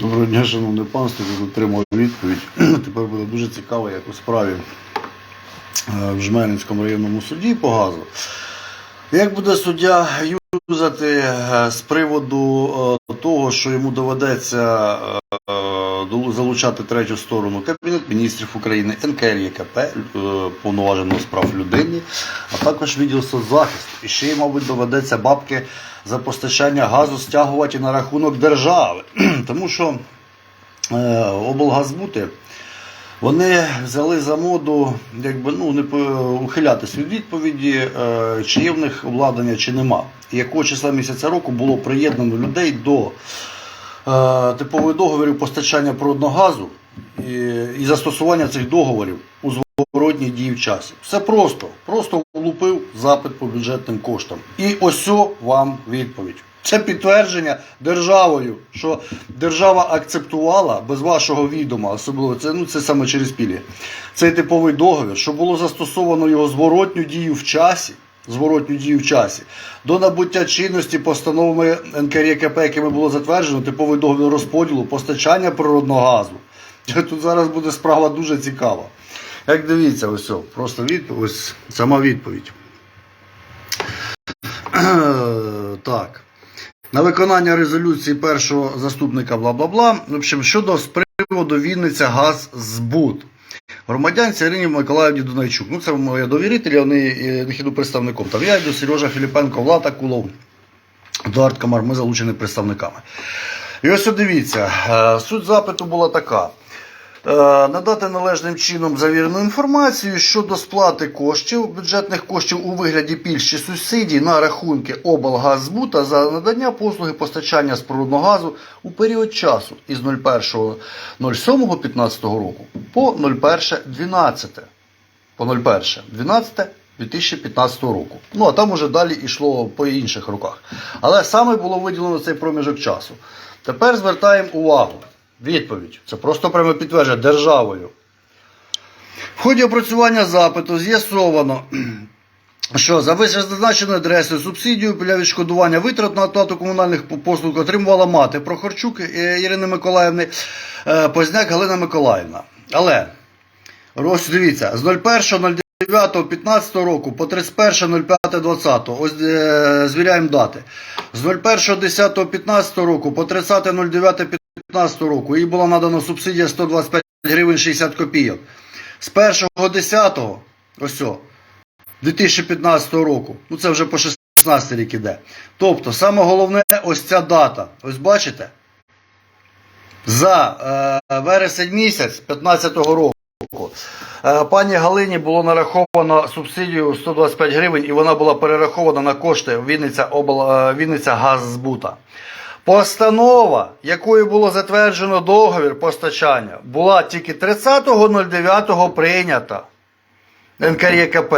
Доброго дня, шановне панство, тут отримав відповідь. Тепер буде дуже цікаво, як у справі е, в Жмеринському районному суді по газу. Як буде суддя юзати е, з приводу е, того, що йому доведеться залучати третю сторону Кабінет міністрів України, НКРЄКП, е, повноваженого з прав людини, а також відділ соцзахисту. І ще й, мабуть, доведеться бабки за постачання газу стягувати на рахунок держави. Тому що е, облгазбути вони взяли за моду якби, ну, не ухилятись від відповіді, е, чи є в них обладнання, чи нема. І якого числа місяця року було приєднано людей до типових договорів постачання природного газу і, і застосування цих договорів у зворотній дії в часі. Все просто. Просто влупив запит по бюджетним коштам. І ось вам відповідь. Це підтвердження державою, що держава акцептувала без вашого відома, особливо це, ну, це саме через пілі. Цей типовий договір, що було застосовано його зворотню дію в часі. Зворотню дію в часі до набуття чинності постановами НКРЄКП, якими було затверджено типовий договір розподілу постачання природного газу. Тут зараз буде справа дуже цікава. Як дивіться, ось просто відповідь, ось сама відповідь. так. На виконання резолюції першого заступника бла бла бла. В общем, щодо з приводу Вінниця газ збут. Громадянці Ірині Миколаївні Дунайчук. Ну, це моя довірителі, вони е, не йду представником. Там я йду, Сережа Філіпенко, Влад Акулов, Едуард Камар, ми залучені представниками. І ось дивіться, е, суть запиту була така. Е, Надати належним чином завірену інформацію щодо сплати коштів, бюджетних коштів у вигляді пільг чи субсидій на рахунки облгазбута за надання послуги постачання з природного газу у період часу із 01.07.15 року по 01.12. По 01.12. 2015 року. Ну а там уже далі йшло по інших роках. Але саме було виділено цей проміжок часу. Тепер звертаємо увагу. Відповідь. Це просто прямо підтвердження державою. В ході опрацювання запиту з'ясовано, що за вищезазначеною адресою субсидію для відшкодування витрат на оплату комунальних послуг отримувала мати Прохорчук е, Ірини Миколаївни, е, Позняк Галина Миколаївна. Але Ось дивіться, з 01.09.15 року по 31.05.20. Ось е, звіряємо дати. З 01.10.15 року по 30.09.15 року їй була надана субсидія 125 гривень 60 копійок. З 1.10. ось о, 2015 року. Ну це вже по 16 рік іде. Тобто, саме головне ось ця дата. Ось бачите? За е, вересень місяць 2015 року. Е, Пані Галині було нараховано субсидію 125 гривень, і вона була перерахована на кошти Вінниця, обл... е, Вінниця Газзбута. Постанова, якою було затверджено договір постачання, була тільки 30.09 прийнята НКРЄКП.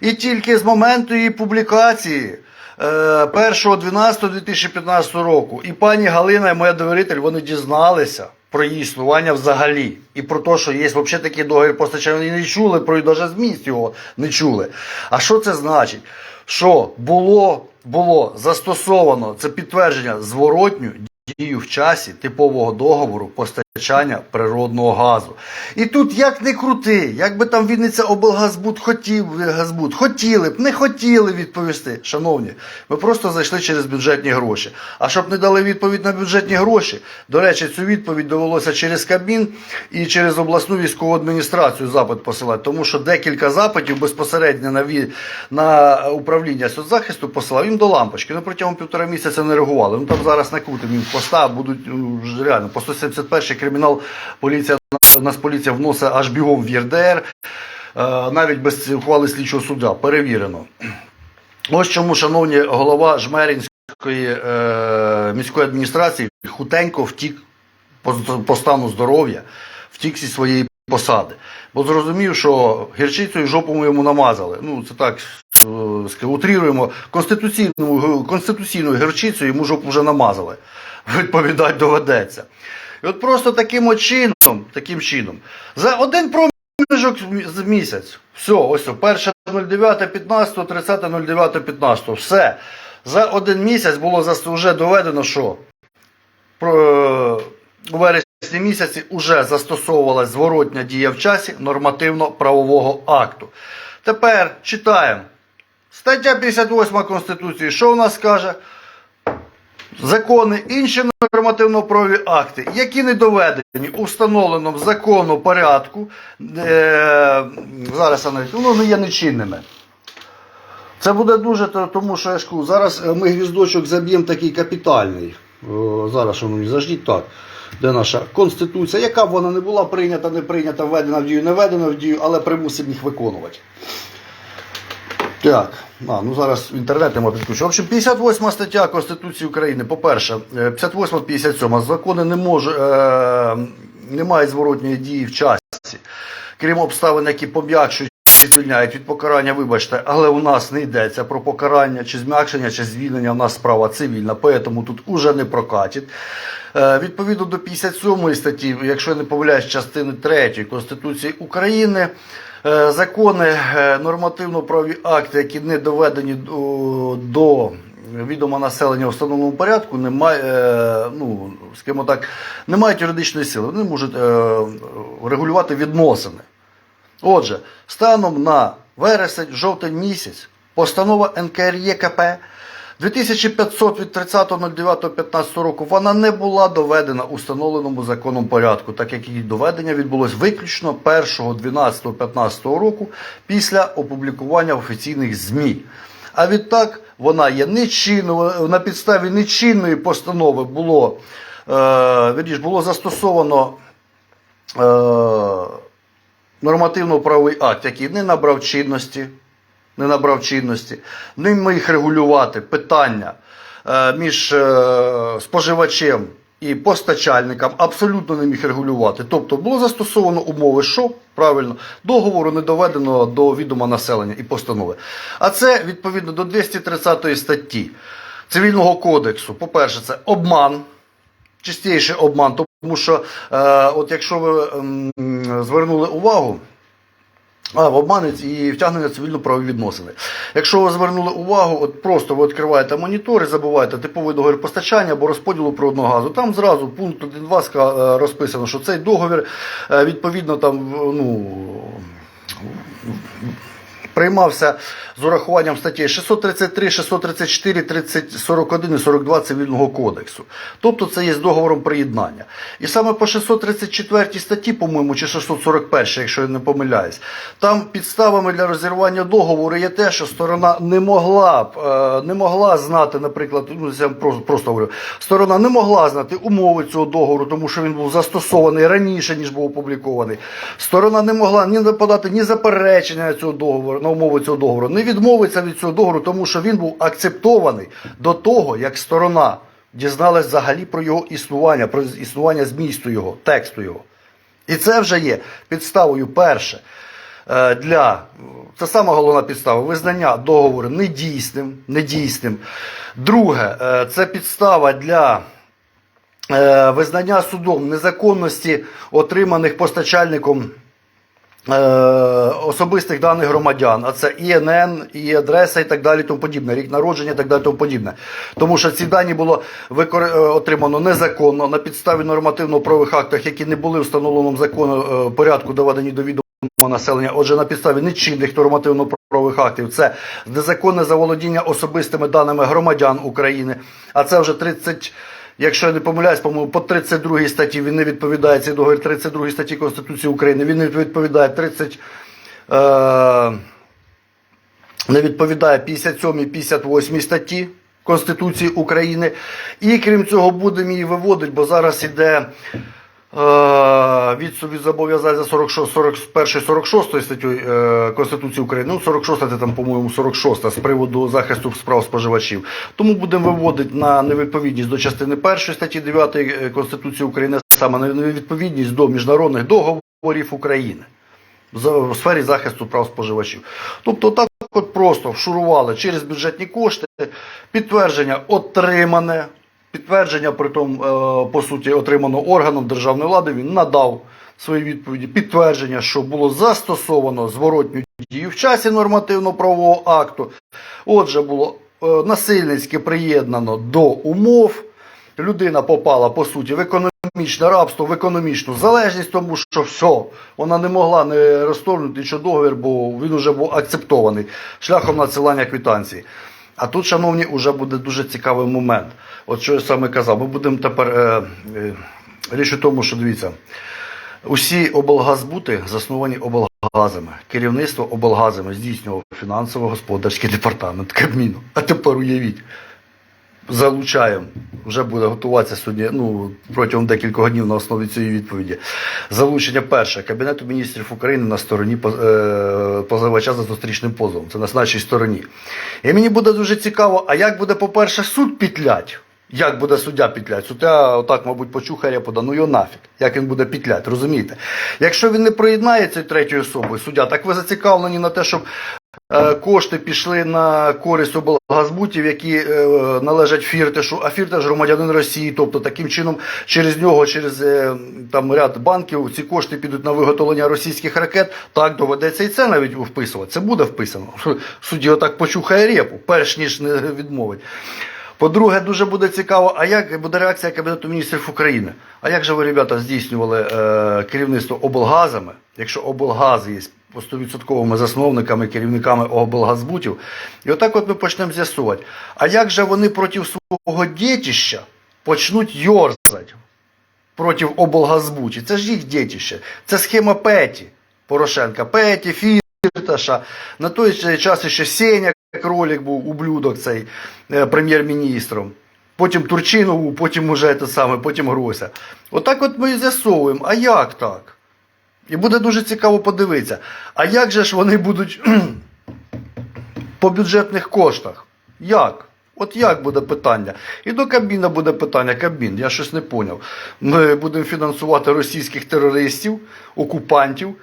І тільки з моменту її публікації е, 1.12.2015 року і пані Галина, і моя довіритель, вони дізналися про її існування взагалі. І про те, що є взагалі такий договір постачання, вони не чули, про навіть зміст його не чули. А що це значить? Що було, було застосовано це підтвердження зворотню дію в часі типового договору постачання природного газу. І тут як не крути, як би там Вінниця облгазбуд хотів, газбуд, хотіли б, не хотіли відповісти. Шановні, ми просто зайшли через бюджетні гроші. А щоб не дали відповідь на бюджетні гроші, до речі, цю відповідь довелося через Кабмін і через обласну військову адміністрацію запит посилати, тому що декілька запитів безпосередньо на, ві- на управління соцзахисту посилав їм до лампочки. Ну протягом півтора місяця не реагували. Ну там зараз накрутимо їм поста, будуть ну, вже реально по 171 кримінал поліція нас поліція вносить аж бігом в ЄРДР, е, навіть без ухвали слідчого суда, перевірено. Ось чому, шановні голова Жмеринської е, міської адміністрації хутенько втік по, по стану здоров'я, втік зі своєї посади. Бо зрозумів, що гірчицею жопу йому намазали. Ну, це так е, утріруємо. Конституційною, конституційною гірчицею йому жопу вже намазали. Відповідати доведеться. І от просто таким чином, таким чином, за один проміжок з місяць, все, ось 1.09.15, 30.09.15, все. За один місяць було вже доведено, що у вересні місяці вже застосовувалась зворотня дія в часі нормативно-правового акту. Тепер читаємо. Стаття 58 Конституції, що у нас каже? Закони, інші нормативно-правові акти, які не доведені у встановленому закону порядку, е, зараз аналіз, ну, не є нечинними. Це буде дуже, тому що я ж зараз е, ми гвіздочок заб'ємо такий капітальний. Зараз мені заждіть так. Де наша конституція, яка б вона не була прийнята, не прийнята, введена в дію, не введена в дію, але примусимо їх виконувати. Так, а, ну зараз інтернет я підключу. В общем, 58 стаття Конституції України. По-перше, 58-57 закони не може, е, не мають зворотньої дії в часі, крім обставин, які пом'якшують чи звільняють від покарання, вибачте, але у нас не йдеться про покарання, чи зм'якшення, чи звільнення. У нас справа цивільна, тому тут уже не прокатить. Е, Відповідно до 57 статті, якщо я не помиляюсь, частини 3 Конституції України, е, закони, е, нормативно-правові акти, які не доведені до, до відома населення в встановленому порядку, не е, ну, скажімо так, не мають юридичної сили. Вони можуть е, регулювати відносини. Отже, станом на вересень, жовтень місяць, постанова НКРЄКП 2500 від 30.09.15 року вона не була доведена у встановленому законом порядку, так як її доведення відбулось виключно 1.12.15 року після опублікування офіційних ЗМІ. А відтак вона є нечинною, на підставі нечинної постанови було, е, було застосовано е, нормативно-правовий акт, який не набрав чинності, не набрав чинності, не міг регулювати питання е, між е, споживачем і постачальником, абсолютно не міг регулювати. Тобто було застосовано умови, що правильно, договору не доведено до відома населення і постанови. А це відповідно до 230 статті Цивільного кодексу. По-перше, це обман чистіший обман, тому що е, от якщо ви ем, звернули увагу. А, в обманець і втягнення цивільно-правові відносини. Якщо ви звернули увагу, от просто ви відкриваєте монітори, забуваєте типовий договір постачання або розподілу природного газу. Там зразу пункт 1.2 ска- е, розписано, що цей договір е, відповідно там ну, приймався з урахуванням статей 633, 634, 30, 41 і 42 Цивільного кодексу. Тобто це є з договором приєднання. І саме по 634 статті, по-моєму, чи 641, якщо я не помиляюсь, там підставами для розірвання договору є те, що сторона не могла б, е, не могла знати, наприклад, ну, я просто, просто говорю, сторона не могла знати умови цього договору, тому що він був застосований раніше, ніж був опублікований. Сторона не могла ні подати ні заперечення цього договору на умови цього договору, не відмовиться від цього договору, тому що він був акцептований до того, як сторона дізналась взагалі про його існування, про існування змісту його, тексту його. І це вже є підставою перше е, для це сама головна підстава визнання договору недійсним. недійсним. Друге, е, це підстава для е, визнання судом незаконності отриманих постачальником. Е, Особистих даних громадян, а це ІНН, і адреса, і так далі, тому подібне, рік народження, і так далі, тому подібне. Тому що ці дані було викор... е, отримано незаконно на підставі нормативно-правових актах, які не були встановленому закону е, порядку доведені до відома населення. Отже, на підставі нечинних нормативно-правових актів це незаконне заволодіння особистими даними громадян України. А це вже 30, якщо я не помиляюсь, по-моєму, по 32 статті він не відповідає цей договір 32 статті Конституції України. Він не відповідає 30. Е, не відповідає 57 і 58 статті Конституції України. І крім цього, будемо її виводити, бо зараз іде е, від зобов'язань за 46, 41 46 статтю е, Конституції України. Ну, 46 це там, по-моєму, 46 з приводу захисту справ споживачів. Тому будемо виводити на невідповідність до частини 1 статті 9 Конституції України, саме на невідповідність до міжнародних договорів України в сфері захисту прав споживачів. Тобто так от просто вшурували через бюджетні кошти, підтвердження отримане, підтвердження при тому, е, по суті, отримано органом державної влади, він надав свої відповіді, підтвердження, що було застосовано зворотню дію в часі нормативно-правового акту. Отже, було е, насильницьки приєднано до умов. людина попала по суті в економічне рабство, в економічну залежність, тому що все, вона не могла не розторгнути нічого договір, бо він вже був акцептований шляхом надсилання квитанції. А тут, шановні, вже буде дуже цікавий момент. От що я саме казав, ми будемо тепер. Е, е, річ у тому, що дивіться, усі облгазбути засновані облгазами. Керівництво облгазами здійснював фінансово-господарський департамент Кабміну. А тепер уявіть, залучаємо, вже буде готуватися сьогодні, ну, протягом декількох днів на основі цієї відповіді. Залучення перше Кабінету міністрів України на стороні е, позивача за зустрічним позовом. Це на нашій стороні. І мені буде дуже цікаво, а як буде, по-перше, суд пітлять? Як буде суддя пітлять? Суддя отак, мабуть, почухає, пода, ну його нафіг. Як він буде пітлять, розумієте? Якщо він не приєднається третьою особою, суддя, так ви зацікавлені на те, щоб кошти пішли на користь облгазбутів, які е, належать Фіртешу, а Фіртеш громадянин Росії. Тобто таким чином через нього, через е, там ряд банків, ці кошти підуть на виготовлення російських ракет. Так доведеться і це навіть вписувати. Це буде вписано. Судді отак почухає репу, перш ніж не відмовить. По-друге, дуже буде цікаво, а як буде реакція Кабінету міністрів України? А як же ви, ребята, здійснювали е, керівництво облгазами, якщо облгази є по 100% засновниками, керівниками облгазбутів? І отак от ми почнемо з'ясувати. А як же вони проти свого дітища почнуть йорзати проти облгазбутів? Це ж їх дітище. Це схема Петі Порошенка. Петі, Фірташа. На той час ще Сеня кролик був ублюдок цей е, прем'єр-міністром. Потім Турчинову, потім уже те саме, потім Грося. Отак от ми і з'ясовуємо, а як так? І буде дуже цікаво подивитися. А як же ж вони будуть по бюджетних коштах? Як? От як буде питання? І до Кабміна буде питання. Кабмін, я щось не поняв. Ми будемо фінансувати російських терористів, окупантів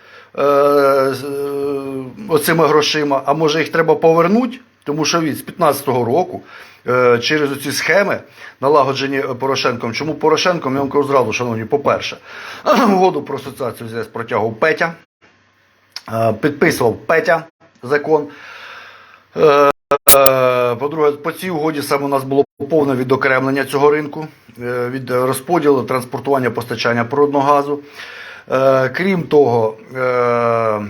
оцими грошима, а може їх треба повернути? Тому що від з 15-го року е, через ці схеми, налагоджені Порошенком. Чому Порошенком? Я вам кажу зразу, шановні, по-перше, угоду про асоціацію ЗС протягував Петя, е, підписував Петя закон. Е, Е, По-друге, по цій угоді саме у нас було повне відокремлення цього ринку е, від розподілу, транспортування, постачання природного газу. Е, Крім того, е,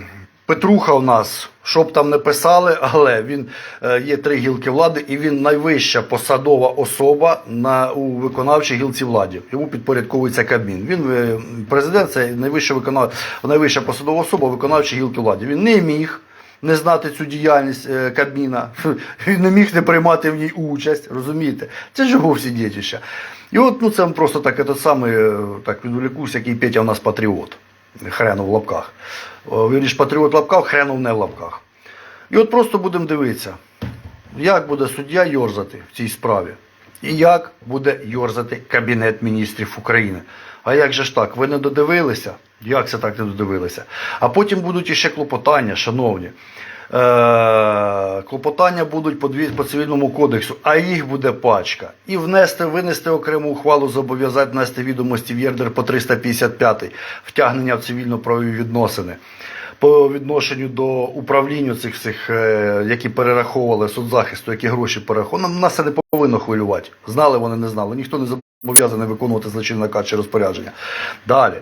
Петруха у нас, що б там не писали, але він е, є три гілки влади, і він найвища посадова особа на у виконавчій гілці влади. Йому підпорядковується Кабмін. Він президент, це найвища виконав... найвища посадова особа виконавчій гілки влади. Він не міг не знати цю діяльність е, Кабміна, він не міг не приймати в ній участь, розумієте? Це ж його всі дітища. І от ну, це просто так, этот самий, е, так відволікусь, який Петя у нас патріот. Хренов в лапках. О, Вірніш, патріот в лапках, хренов не в лапках. І от просто будемо дивитися, як буде суддя йорзати в цій справі. І як буде йорзати Кабінет міністрів України. А як же ж так? Ви не додивилися? Як це так не додивилися? А потім будуть іще клопотання, шановні. Е, клопотання будуть по, дві, по цивільному кодексу, а їх буде пачка. І внести, винести окрему ухвалу, зобов'язати внести відомості в ЄРДР по 355 втягнення в цивільно-правові відносини. По відношенню до управління цих всіх, е, які перераховували соцзахисту, які гроші перераховували, нас це не повинно хвилювати. Знали вони, не знали. Ніхто не зобов'язаний виконувати злочинний наказ чи розпорядження. Далі.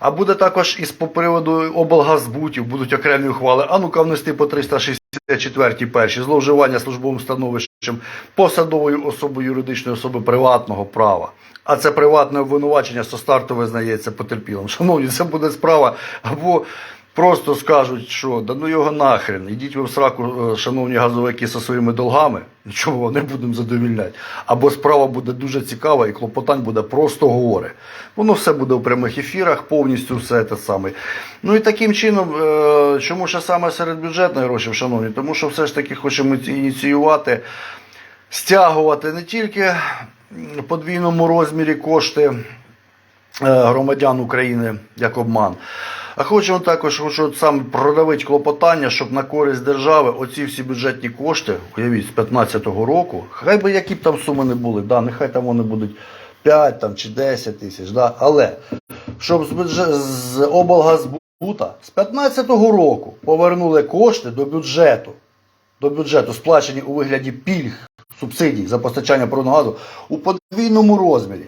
А буде також із по приводу облгазбутів, будуть окремі ухвали. А ну-ка внести по 364 перші зловживання службовим становищем посадовою особою юридичної особи приватного права. А це приватне обвинувачення, со старту визнається потерпілим. Шановні, це буде справа або просто скажуть, що да ну його нахрен, ідіть ви в сраку, е, шановні газовики, зі своїми долгами, нічого не будемо задовільняти. Або справа буде дуже цікава і клопотань буде просто горе. Воно все буде в прямих ефірах, повністю все те саме. Ну і таким чином, е, чому ще саме серед бюджетних грошей, шановні, тому що все ж таки хочемо ініціювати, стягувати не тільки в подвійному розмірі кошти е, громадян України як обман. А хочемо також хочу сам продавити клопотання, щоб на користь держави оці всі бюджетні кошти, уявіть, з 2015 року, хай би які б там суми не були, да, нехай там вони будуть 5 там, чи 10 тисяч, да, але щоб з, бюджет, з облгазбута з 2015 року повернули кошти до бюджету, до бюджету, сплачені у вигляді пільг субсидій за постачання природного газу у подвійному розмірі.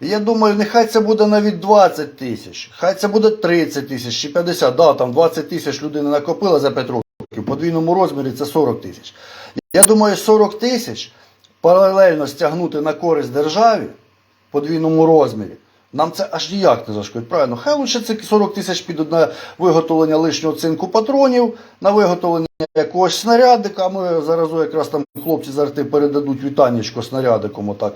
Я думаю, нехай це буде навіть 20 тисяч, хай це буде 30 тисяч чи 50. Да, там 20 тисяч людина накопила за 5 років, в подвійному розмірі це 40 тисяч. Я думаю, 40 тисяч паралельно стягнути на користь державі в подвійному розмірі. Нам це аж ніяк не зашкодить. Правильно, хай лише це 40 тисяч підуть на виготовлення лишнього цинку патронів, на виготовлення якогось снарядика. Ми зараз якраз там хлопці з арти передадуть вітаннячко снарядиком отак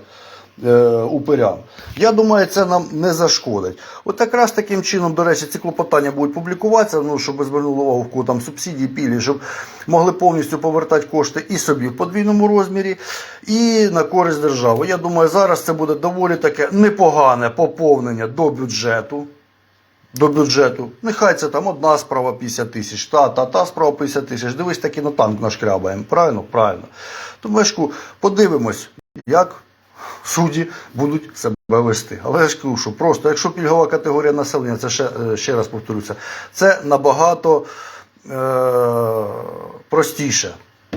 упирям. Я думаю, це нам не зашкодить. От якраз таким чином, до речі, ці клопотання будуть публікуватися, ну, щоб звернули увагу, в кого там субсидії, пілі, щоб могли повністю повертати кошти і собі в подвійному розмірі, і на користь держави. Я думаю, зараз це буде доволі таке непогане поповнення до бюджету. До бюджету. Нехай це там одна справа 50 тисяч, та, та, та справа 50 тисяч. Дивись, таки на танк нашкрябаємо. Правильно? Правильно. То мешку подивимось, як судді будуть себе вести. Але я ж кажу, що просто, якщо пільгова категорія населення, це ще, е, ще раз повторюся, це набагато е, простіше.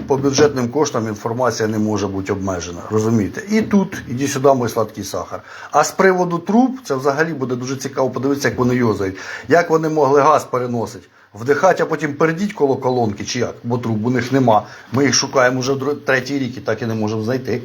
По бюджетним коштам інформація не може бути обмежена. Розумієте? І тут, іди сюди, мій сладкий сахар. А з приводу труб, це взагалі буде дуже цікаво подивитися, як вони йозають. Як вони могли газ переносити? Вдихати, а потім передіть коло колонки, чи як? Бо труб у них нема. Ми їх шукаємо вже третій рік і так і не можемо знайти.